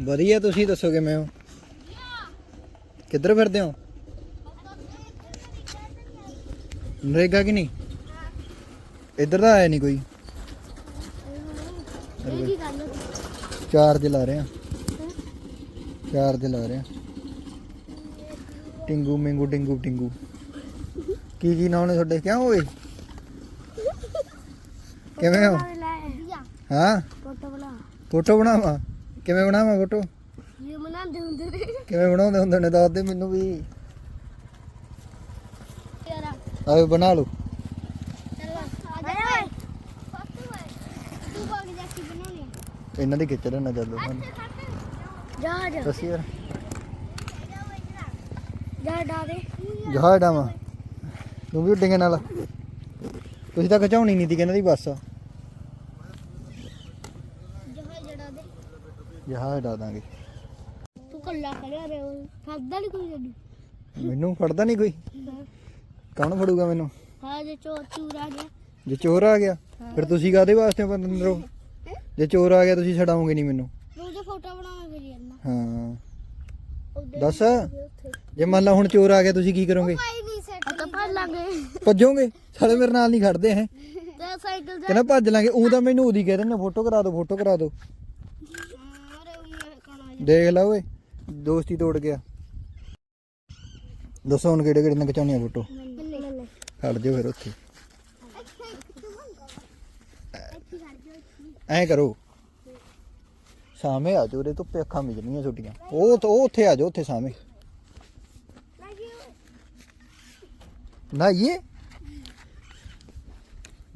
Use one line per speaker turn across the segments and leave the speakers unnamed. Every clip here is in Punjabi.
ਵਧੀਆ ਤੁਸੀਂ ਦੱਸੋ ਕਿਵੇਂ ਹੋ? ਕਿੱਧਰ ਫਿਰਦੇ ਹੋ? ਨਰੇਗਾ ਕਿ ਨਹੀਂ? ਇੱਧਰ ਤਾਂ ਆਇਆ ਨਹੀਂ ਕੋਈ।
ਗੱਲ
ਚਾਰਜ ਲਾ ਰਹੇ ਆ। ਚਾਰਜ ਲਾ ਰਹੇ ਆ। ਟਿੰਗੂ ਮਿੰਗੂ ਟਿੰਗੂ ਟਿੰਗੂ। ਕੀ ਕੀ ਨਾਮ ਨੇ ਤੁਹਾਡੇ? ਕਿਉਂ ਓਏ? ਕਿਵੇਂ ਹੋ? ਹਾਂ?
ਫੋਟੋ ਬਣਾ।
ਫੋਟੋ ਬਣਾਵਾ? ਕਿਵੇਂ ਬਣਾਵਾ ਫੋਟੋ?
ਇਹ ਬਣਾਉਂਦੇ ਹੁੰਦੇ ਨੇ।
ਕਿਵੇਂ ਬਣਾਉਂਦੇ ਹੁੰਦੇ ਨੇ? ਦੱਸ ਦੇ ਮੈਨੂੰ ਵੀ।
ਯਾਰਾ
ਆਏ ਬਣਾ ਲਓ।
ਚੱਲ ਆ ਜਾ। ਤੂੰ ਬਾਗ ਜਾ ਕੇ ਬਣਾਉਣੀ
ਇਹਨਾਂ ਦੀ ਖਿੱਚ ਲੈਣਾ ਚੱਲੋ।
ਜਾ ਜਾ।
ਦੱਸ ਯਾਰ।
ਜਾ ਡਾ ਦੇ।
ਡਾਵਾ ਤੂੰ ਵੀ ਉੱਡੇਂਗੇ ਨਾਲ। ਤੁਸੀਂ ਤਾਂ ਖਿਚਾਉਣੀ ਨਹੀਂ ਤੀ ਕਹਿੰਦਾ ਦੀ ਬੱਸ। ਜਹਾਜ਼ ਡਾ ਦਾਂਗੇ।
ਤੂੰ ਕੱਲਾ ਖੜਿਆ ਰੇ ਫੱਦਾ ਨਹੀਂ ਕੋਈ ਤੈਨੂੰ?
ਮੈਨੂੰ ਫੜਦਾ ਨਹੀਂ ਕੋਈ? ਕੌਣ ਫੜੂਗਾ ਮੈਨੂੰ?
ਹਾਂ ਜੇ ਚੋਰ ਚੂਰ ਆ ਗਿਆ।
ਜੇ ਚੋਰ ਆ ਗਿਆ ਫਿਰ ਤੁਸੀਂ ਕਾਦੇ ਵਾਸਤੇ ਬੰਦਰੋ ਜੇ ਚੋਰ ਆ ਗਿਆ ਤੁਸੀਂ ਛਡਾਓਗੇ ਨਹੀਂ ਮੈਨੂੰ?
ਤੂੰ ਜੇ ਫੋਟੋ ਬਣਾਵਾਂਗੇ ਜੀ ਇਹਨਾਂ
ਹਾਂ। ਦੱਸ। ਜੇ ਮੰਨ ਲਾ ਹੁਣ ਚੋਰ ਆ ਗਿਆ ਤੁਸੀਂ ਕੀ ਕਰੋਗੇ?
ਭਾਈ ਨਹੀਂ ਸੈਟ ਤਾਂ ਭੱਜ ਲਾਂਗੇ।
ਭੱਜੋਗੇ? ਸਾਲੇ ਮੇਰੇ ਨਾਲ ਨਹੀਂ ਖੜਦੇ ਹੈ।
ਤੇ ਸਾਈਕਲ ਜਾ
ਕਹਿੰਦਾ ਭੱਜ ਲਾਂਗੇ। ਉਹ ਤਾਂ ਮੈਨੂੰ ਉਹਦੀ ਕਹਿ ਦਿੰਦੇ ਫੋਟੋ ਕਰਾ ਦਿਓ ਫੋਟੋ ਕਰਾ ਦਿਓ ਦੇਖ ਲਾ ਓਏ, ਦੋਸਤੀ ਤੋੜ ਗਿਆ। ਦੱਸੋ ਹੁਣ ਕਿਹੜੇ ਕਿਹੜੇ ਨੇ ਖਿਚਾਉਣੀ ਆ ਫੋਟੋ?
ਮੈਨੂੰ
ਖੜ ਜਾਓ ਫਿਰ ਉੱਥੇ। ਐਂ ਕਰੋ। ਸਾਹਮਣੇ ਆ ਜਾਓ ਰੇ ਧੁੱਪੇ ਅੱਖਾਂ ਮਿਜਣੀਆਂ ਛੋਟੀਆਂ। ਉਹ ਉਹ ਉੱਥੇ ਆ ਜਾਓ, ਉੱਥੇ ਸਾਹਮਣੇ। ਨਾ ਇਹ?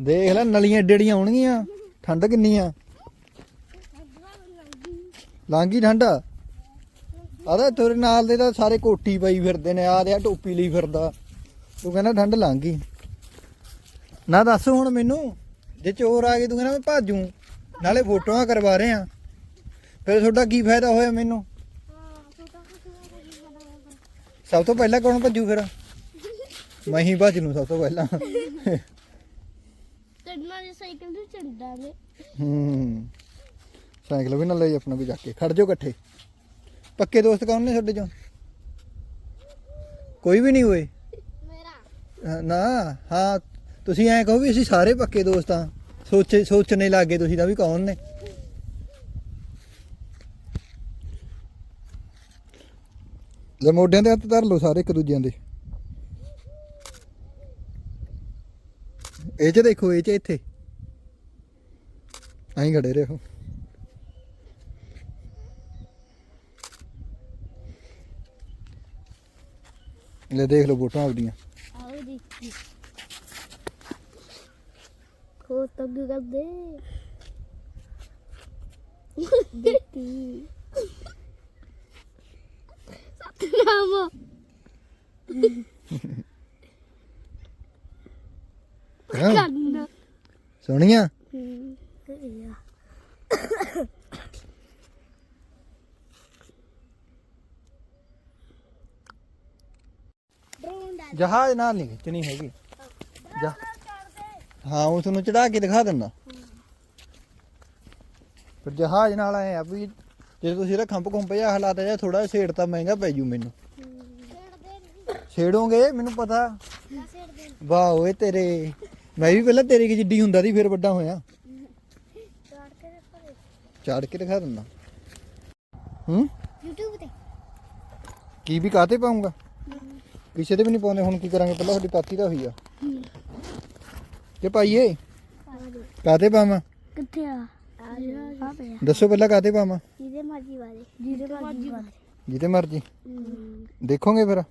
ਦੇਖ ਲੈ, ਨਲੀਆਂ ਏਡੀਆਂ ਆਉਣਗੀਆਂ। ਠੰਡ ਕਿੰਨੀ ਆ? ਲਾਂਗੀ ਠੰਡਾ। ਆਦਾ ਤੇਰੇ ਨਾਲ ਦੇ ਤਾਂ ਸਾਰੇ ਕੋਟੀ ਪਾਈ ਫਿਰਦੇ ਨੇ ਆ ਟੋਪੀ ਲਈ ਫਿਰਦਾ। ਤੂੰ ਕਹਿੰਦਾ ਠੰਡ ਲੰਘ ਗਈ ਨਾ ਦੱਸ ਹੁਣ ਮੈਨੂੰ ਜੇ ਚੋਰ ਆ ਗਏ ਤੂੰ ਕਹਿੰਦਾ ਮੈਂ ਭਾਜੂ ਨਾਲੇ ਫੋਟੋਆਂ ਕਰਵਾ ਰਹੇ ਆ ਫਿਰ ਤੁਹਾਡਾ ਕੀ ਫਾਇਦਾ ਹੋਇਆ ਮੈਨੂੰ? ਸਭ ਤੋਂ ਪਹਿਲਾਂ ਕੌਣ ਭੱਜੂ ਫਿਰ? ਮੈਂ ਹੀ ਭੱਜ ਨੂੰ ਸਭ ਤੋਂ ਪਹਿਲਾਂ।
ਤੇਨਾਂ ਦੀ ਸਾਈਕਲ ਤੇ ਚੜਦਾਂਗੇ
ਹੂੰ। ਸਾਈਕਲ ਵੀ ਨਾ ਲਈ ਆਪਣਾ ਵੀ ਜਾ ਕੇ। ਖੜ ਜਾਓ ਇਕੱਠੇ। ਪੱਕੇ ਦੋਸਤ ਕੌਣ ਨੇ ਤੁਹਾਡੇ ਚੋਂ? ਕੋਈ ਵੀ ਨਹੀਂ ਹੋਏ?
ਮੇਰਾ।
ਨਾ ਹਾਂ ਤੁਸੀਂ ਐਂ ਕਹੋ ਵੀ ਅਸੀਂ ਸਾਰੇ ਪੱਕੇ ਦੋਸਤ ਆ ਸੋਚੇ ਸੋਚਣੇ ਲੱਗੇ ਤੁਸੀਂ ਤਾਂ ਵੀ ਕੌਣ ਨੇ? ਲੈ ਮੋਢਿਆਂ ਦੇ ਹੱਥ ਧਰ ਲਓ ਸਾਰੇ ਇੱਕ ਦੂਜਿਆਂ ਦੇ। ਇਹ ਚ ਦੇਖੋ ਇਹ ਚ ਇੱਥੇ। ਐਂ ਖੜੇ ਰਹੋ। ਲੈ ਦੇਖ ਲਓ ਫੋਟੋਆਂ ਆਪਦੀਆਂ।
ਆਓ ਦੇਖੀ ਹੋ ਤੱਕ ਕਰਦੇ। ਦੇਖੀ ਸਤਨਾਮ।
ਹਾਂ। ਸੋਹਣੀਆਂ
ਹੂੰ ਕਰਿਆ ਡਰੋਨ ਦਾ
ਜਹਾਜ਼ ਨਾਲ ਨਹੀਂ ਖਿੱਚਣੀ ਹੈਗੀ। ਜਾ। ਹਾਂ ਉਹ ਤੁਹਾਨੂੰ ਚੜਾ ਕੇ ਦਿਖਾ ਦਿੰਦਾ। ਫਿਰ ਜਹਾਜ਼ ਨਾਲ ਆਏ ਆ ਵੀ ਜੇ ਤੁਸੀਂ ਰੱਖਾਂ ਭਕੁੰਪ ਜਿਹਾ ਹਾਲਾਤ ਜਾਂ ਥੋੜਾ ਛੇੜ ਤਾਂ ਮਹਿੰਗਾ ਪੈ ਜੂ ਮੈਨੂੰ। ਛੇੜੋਗੇ ਮੈਨੂੰ ਪਤਾ। ਵਾਹ ਓਏ ਤੇਰੇ। ਮੈਂ ਵੀ ਪਹਿਲਾਂ ਤੇਰੇ ਕੀ ਜਿੱਡੀ ਹੁੰਦਾ ਸੀ ਫਿਰ ਵੱਡਾ ਹੋਇਆ।
ਚੜ ਕੇ ਦੇਖੋ
ਚਾੜ ਕੇ ਦਿਖਾ ਦਿੰਦਾ। ਹੂੰ?
YouTube ਤੇ।
ਕੀ ਵੀ ਕਾਤੇ ਪਾਉਂਗਾ ਕਿਸੇ ਤੇ ਵੀ ਨਹੀਂ ਪਾਉਂਦੇ ਹੁਣ ਕੀ ਕਰਾਂਗੇ? ਪਹਿਲਾਂ ਸਾਡੀ ਪਾਤੀ ਦਾ ਹੋਈ ਆ। ਕਿ ਪਾਈਏ ਕਾਤੇ ਪਾਵਾਂ?
ਕਿੱਥੇ ਆ?
ਦੱਸੋ ਪਹਿਲਾਂ ਕਾਤੇ ਪਾਵਾਂ?
ਜਿਹਦੇ ਮਰਜ਼ੀ ਵਾਲੇ ਜਿਹਦੇ ਮਰਜ਼ੀ ਵਾਲੇ
ਜਿੱਤੇ ਮਰਜ਼ੀ। ਦੇਖੋਗੇ ਫਿਰ?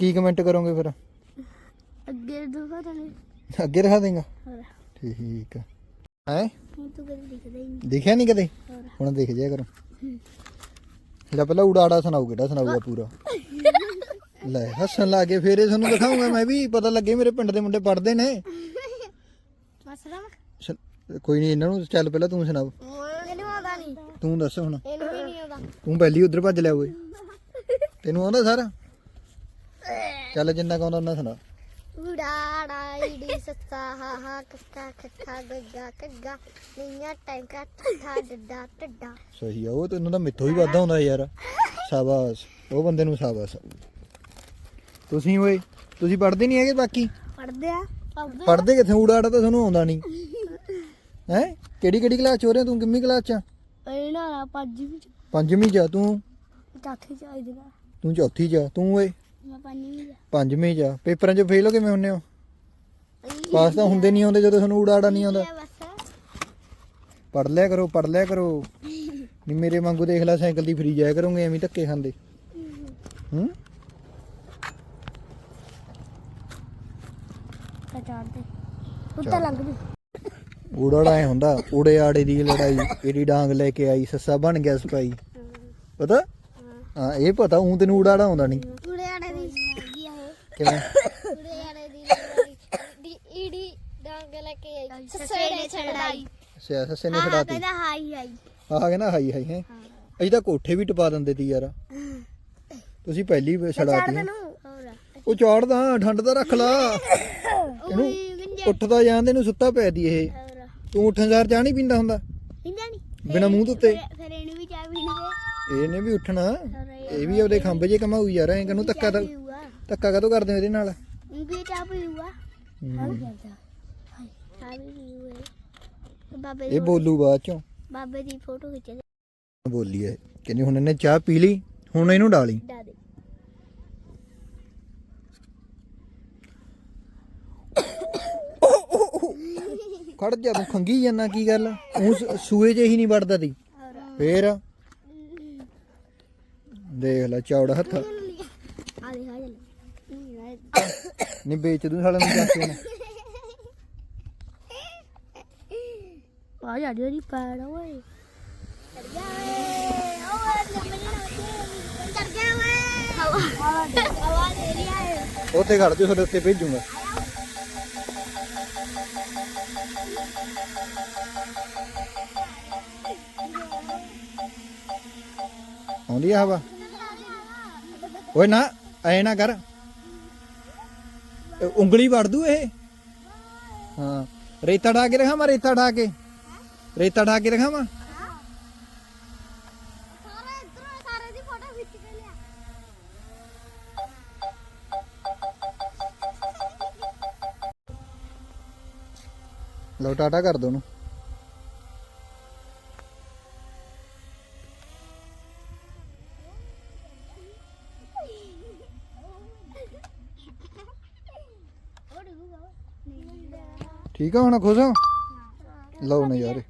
ਕੀ ਕਮੈਂਟ ਕਰੋਗੇ ਫਿਰ?
ਅੱਗੇ ਦੁਖਾ ਤਾਂ ਨਹੀਂ
ਅੱਗੇ ਦਿਖਾ ਦੇਗਾ। ਠੀਕ ਹੈ?
ਤੂੰ ਕਦੇ ਦਿਖਦਾ ਹੀ ਨਹੀਂ।
ਦੇਖਿਆ ਨਹੀਂ ਕਦੇ? ਹੁਣ ਦੇਖ ਜਿਆ ਕਰੋ। ਲੈ ਪਹਿਲਾਂ ਉਡਾੜਾ ਸੁਣਾਓ ਕਿਹੜਾ ਸੁਣਾਊਗਾ ਪੂਰਾ? ਲੈ ਹੱਸਣ ਲੱਗੇ ਫੇਰ ਇਹ ਤੁਹਾਨੂੰ ਦਿਖਾਉਂਗਾ ਮੈਂ ਵੀ ਪਤਾ ਲੱਗੇ ਮੇਰੇ ਪਿੰਡ ਦੇ ਮੁੰਡੇ ਪੜਦੇ ਨੇ। ਕੋਈ ਨਹੀਂ ਇਹਨਾਂ ਨੂੰ ਚੱਲ ਪਹਿਲਾਂ ਤੂੰ ਸੁਣਾ।
ਇਹਨੂੰ ਆਉਂਦਾ ਨਹੀਂ।
ਤੂੰ ਦੱਸ ਹੁਣ।
ਇਹਨੂੰ ਵੀ ਨਹੀਂ ਆਉਂਦਾ।
ਤੂੰ ਪਹਿਲੀ ਉਧਰ ਭੱਜ ਲਿਆ ਓਏ। ਤੈਨੂੰ ਆਉਂਦਾ ਸਾਰਾ? ਚੱਲ ਜਿੰਨਾ ਕੁ ਆਉਂਦਾ ਉਹਨਾਂ ਸੁਣਾ।
ਉਡਾੜਾ ਈੜੀ ਸੱਸਾ ਹਾ ਹਾ ਕੱਕਾ ਖੱਖਾ ਗੱਗਾ ਕੱਗਾ ਨੀਆਂ ਟੈਂਕਾ ਠੱਠਾ ਡੱਡਾ ਟੱਡਾ
ਸਹੀ ਆ ਉਹ ਤੈਨੂੰ ਤਾਂ ਮਿੱਥੋਂ ਹੀ ਵਾਧਾ ਹੁੰਦਾ ਯਾਰ। ਸ਼ਾਬਾਸ਼। ਉਹ ਬੰਦੇ ਨੂੰ ਸ਼ਾਬਾਸ਼। ਤੁਸੀਂ ਓਏ ਤੁਸੀਂ ਪੜ੍ਹਦੇ ਨਹੀਂ ਹੈਗੇ ਬਾਕੀ?
ਪੜਦੇ ਆ। ਪੜਦੇ
ਕਿੱਥੇ? ਊੜਾੜਾ ਤਾਂ ਤੁਹਾਨੂੰ ਆਉਂਦਾ ਨਹੀਂ। ਹੈ? ਕਿਹੜੀ ਕਿਹੜੀ ਕਲਾਸ ਚ ਹੋ ਰਿਹਾ ਤੂੰ? ਕਿੰਨੀ ਕਲਾਸ ਚ?
ਪੰਜਵੀਂ ਚ।
ਪੰਜਵੀਂ ਚ ਆ ਤੂੰ?
ਚੌਥੀ ਚ ਆਈਦਾ
ਤੂੰ ਚੌਥੀ ਚ ਆ, ਤੂੰ ਓਏ?
ਮੈਂ ਪੰਜਵੀਂ ਚ
ਪੰਜਵੀਂ ਚ ਆ। ਪੇਪਰਾਂ ਚ ਫੇਲ ਹੋ ਕਿਵੇਂ ਹੁੰਨੇ ਹੋ? ਪਾਸ ਤਾਂ ਹੁੰਦੇ ਨਹੀਂ ਆਉਂਦੇ ਜਦੋਂ ਤੁਹਾਨੂੰ ਊੜਾੜਾ ਨਹੀਂ ਆਉਂਦਾ। ਪੜ ਲਿਆ ਕਰੋ ਪੜ ਲਿਆ ਕਰੋ। ਨਹੀਂ ਮੇਰੇ ਵਾਂਗੂ ਦੇਖ ਲੈ ਸਾਈਕਲ ਦੀ ਫਰੀ ਜਾਇਆ ਕਰੋਗੇ ਐਵੇਂ ਧੱਕੇ ਖਾਂਦੇ। ਹੂੰ?
ਚੜਦੇ। ਉੱਤੇ ਲੰਘ ਵੀ
ਊੜਾੜਾ ਐ ਹੁੰਦਾ ਊੜੇ ਆੜੇ ਦੀ ਲੜਾਈ ਇਹਦੀ ਡਾਂਗ ਲੈ ਕੇ ਆਈ ਸੱਸਾ ਬਣ ਗਿਆ ਸਪਾਈ ਪਤਾ? ਹਾਂ ਇਹ ਪਤਾ ਉਂ ਤੈਨੂੰ ਊੜਾੜਾ ਆਉਂਦਾ ਨਹੀਂ।
ਕੁੜੇ ਆੜੇ ਦੀ ਹੈਗੀ ਆ ਇਹ।
ਕਿਵੇਂ?
ਕੁੜੇ ਆੜੇ ਦੀ ਲੜਾਈ ਦੀ ਈੜੀ ਡਾਂਗ ਲੈ ਕੇ ਆਈ ਸੱਸੇ ਨੇ ਛੜਾਈ।
ਸੱਸੇ ਨੇ ਛਡਾਤੀ
ਕਹਿੰਦਾ ਹਾਈ ਹਾਈ।
ਆਹ ਕਹਿੰਦਾ ਹਾਈ ਹਾਈ ਹੈ? ਅਸੀਂ ਤਾਂ ਕੋਠੇ ਵੀ ਟਪਾ ਦਿੰਦੇ ਤੀ ਯਾਰ। ਤੁਸੀਂ ਪਹਿਲੀ
ਹੋਰ।
ਉਹ ਚਾੜਦਾ ਠੰਡ ਤਾਂ ਰੱਖ ਲਾ। ਇਹਨੂੰ ਉੱਠਦਾ ਜਾਂਦੇ ਨੂੰ ਸੁੱਤਾ ਪਿਆ ਦੀ ਇਹ। ਤੂੰ ਉੱਠਣ ਸਾਰ ਚਾਹ ਨਹੀਂ ਪੀਂਦਾ ਹੁੰਦਾ?
ਇੰਦਾ ਨਹੀਂ
ਬਿਨਾ ਮੂੰਹ ਧੁੱਤੇ
ਫਿਰ ਇਹਨੂੰ ਵੀ ਚਾਹ ਪੀਣਗੇ
ਇਹਨੇ ਵੀ ਉੱਠਣਾ। ਇਹ ਵੀ ਉਹਦੇ ਖੰਭ ਜੇ ਕਮਾਊ ਯਾਰ ਐਂ ਕਨੂੰ ਧੱਕਾ
ਪੀਊਗਾ।
ਧੱਕਾ ਕਦੋਂ ਕਰਦੇ ਹੋ ਇਹਦੇ ਨਾਲ?
ਵੀ ਚਾਹ ਪੀਊਗਾ। ਇਹ। ਦੀ
ਬੋਲੂ ਬਾਅਦ ਚੋਂ।
ਬਾਬੇ ਦੀ ਫੋਟੋ ਖਿੱਚ ਦੇ
ਬੋਲੀ ਹੈ। ਕਹਿੰਦੀ ਹੁਣ ਇਹਨੇ ਚਾਹ ਪੀ ਲਈ ਹੁਣ ਇਹਨੂੰ ਡਾਲੀ
ਦਾਦੇ
ਖੜ ਜਾ ਤੂੰ ਖੰਗੀ ਜਾਂਦਾ ਕੀ ਗੱਲ? ਉਹ ਸੂਏ 'ਚ ਹੀ ਨਹੀਂ ਵੜਦਾ ਤੀ। ਫੇਰ? ਦੇਖ ਲੈ ਚੌੜਾ ਹੱਥ। ਨਹੀਂ ਵੇਚ ਦੂੰ ਸਾਲੇ ਨੂੰ ਕੇ ਨਾ
ਆ ਜਾ ਜੀ ਪੈੜ ਓਏ ਚੜ ਗਿਆ ਓਏ। ਓਏ ਚੜ ਗਿਆ ਓਏ। ਹਵਾ ਹਵਾ ਦੇ ਰਿਹਾ ਹੈ
ਉੱਥੇ ਖੜ ਜਾ ਤੁਹਾਡੇ ਉੱਤੇ ਭੇਜੂਗਾ। ਆਉਂਦੀ ਆ ਹਵਾ? ਓਏ ਨਾ, ਐ ਨਾ ਕਰ। ਉਂਗਲੀ ਵੜ ਦੂ ਇਹ? ਹਾਂ। ਰੇਤਾ ਢਾ ਕੇ ਰਖਾ ਰੇਤਾ ਢਾ ਕੇ? ਰੇਤਾ ਢਾ ਕੇ ਰਖਾਵਾਂ? ਮੈਂ ਟਾਟਾ ਕਰ ਦੋ ਉਹਨੂੰ। ਠੀਕ ਆ ਹੁਣ ਖੁਸ਼ ਹੋ। ਲਓ ਨਜ਼ਾਰੇ।